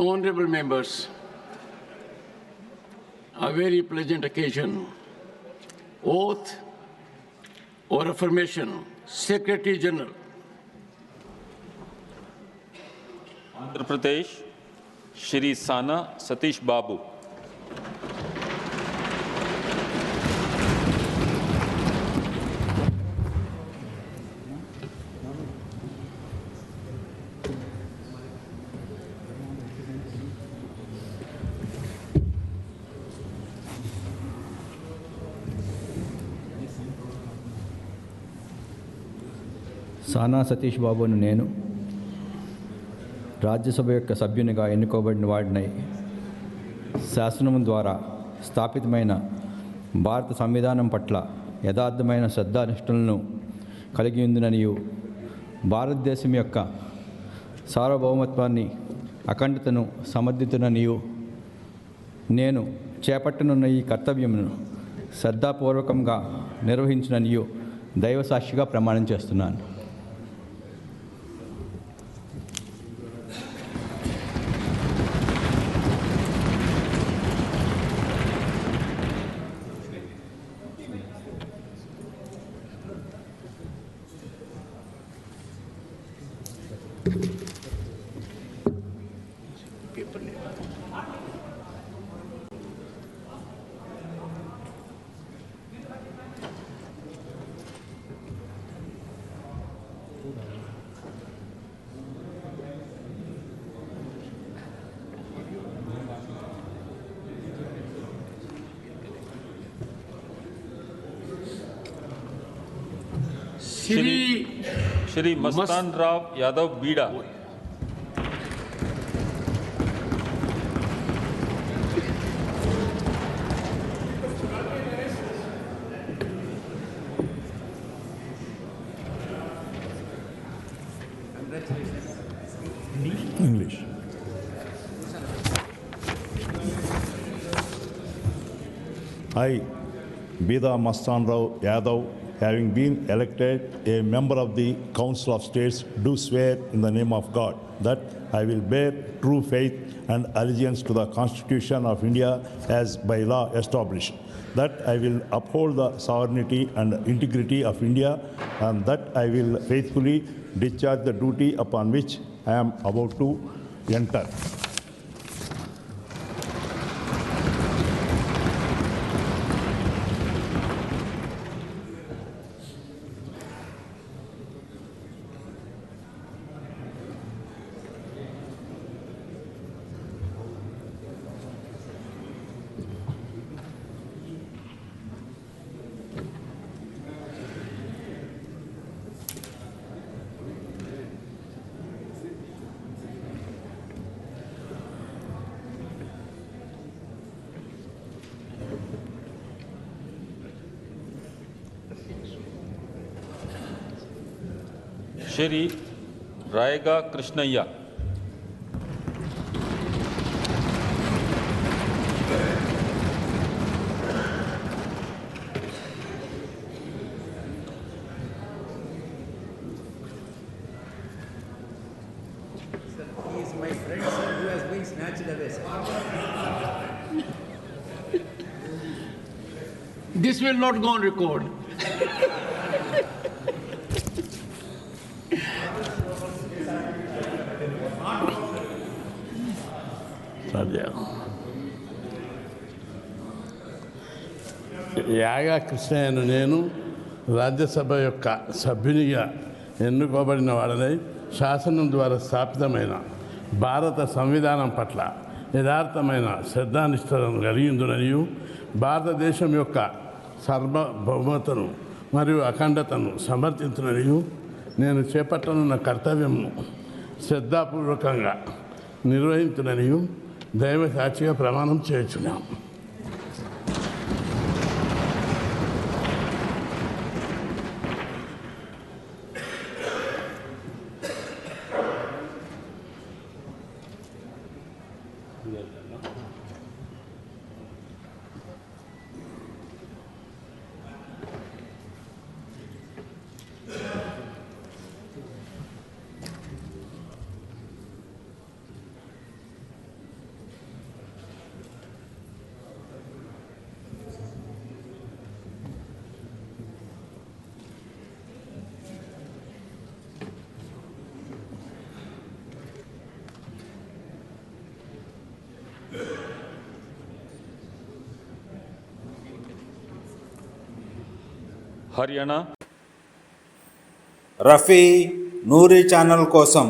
Honorable members, a very pleasant occasion. Oath or affirmation, Secretary General. Andhra Pradesh, Shri Sana Satish Babu. సానా సతీష్ బాబును నేను రాజ్యసభ యొక్క సభ్యునిగా ఎన్నుకోబడిన వాడినై. శాసనం ద్వారా స్థాపితమైన భారత సంవిధానం పట్ల యథార్థమైన శ్రద్ధానిష్టలను కలిగి ఉందిననియు భారతదేశం యొక్క సార్వభౌమత్వాన్ని అఖండతను సమర్థితుననియు నేను చేపట్టనున్న ఈ కర్తవ్యమును శ్రద్ధాపూర్వకంగా నిర్వహించిననియు దైవసాక్షిగా ప్రమాణం చేస్తున్నాను. Shri श्री मस्तान राव यादव बीड़ा English. I, Bida Mastan Rao Yadav, having been elected a member of the Council of States, do swear in the name of God that I will bear true faith and allegiance to the Constitution of India as by law established, that I will uphold the sovereignty and integrity of India, and that I will faithfully discharge the duty upon which I am about to enter. Snatched away, sir. This will not go on record. సరే యాగా కృష్ణయ్యను నేను రాజ్యసభ యొక్క సభ్యునిగా ఎన్నుకోబడిన వాడనై శాసనం ద్వారా స్థాపితమైన భారత సంవిధానం పట్ల యథార్థమైన శ్రద్ధానిష్టలను కలిగిందుననియు భారతదేశం యొక్క సార్వభౌమతను మరియు అఖండతను సమర్థించుననియు నేను చేపట్టనున్న కర్తవ్యమును శ్రద్ధాపూర్వకంగా నిర్వహించుననియు దైవ సాక్షిగా ప్రమాణం చేయించున్నాం హర్యానా రఫీ నూరి ఛానల్ కోసం